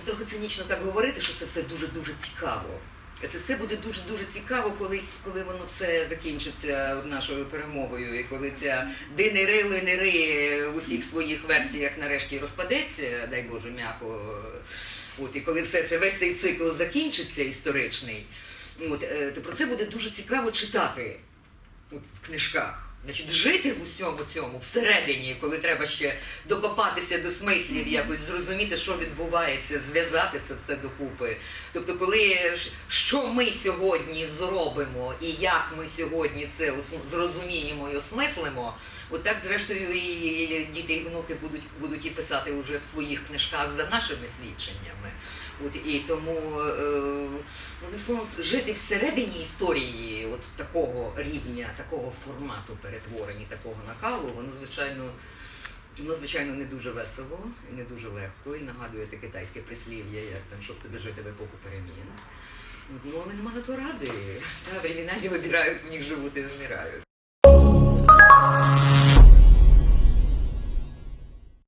трохи цинічно так говорити, що це все дуже-дуже цікаво. Це все буде дуже-дуже цікаво колись, коли воно все закінчиться нашою перемогою, і коли ця динири линири в усіх своїх версіях нарешті розпадеться, дай Боже, м'яко. От, і коли все це весь цей цикл закінчиться історичний, от, е, то про це буде дуже цікаво читати от, в книжках. Значить, жити в усьому цьому всередині, коли треба ще докопатися до смислів, якось зрозуміти, що відбувається, зв'язати це все докупи. Тобто, коли що ми сьогодні зробимо і як ми сьогодні це зрозуміємо і осмислимо, от так зрештою і діти і внуки будуть, будуть і писати вже в своїх книжках за нашими свідченнями. От і тому, е, одним словом, жити всередині історії, от такого рівня, такого формату перетворення, такого накалу, воно звичайно. Воно, звичайно, не дуже весело і не дуже легко, і нагадує те китайське прислів'я, як там, щоб тобі жити в епоху перемін. Ну, але нема на то ради. Та, времена не вибирають, в них живуть і вмирають.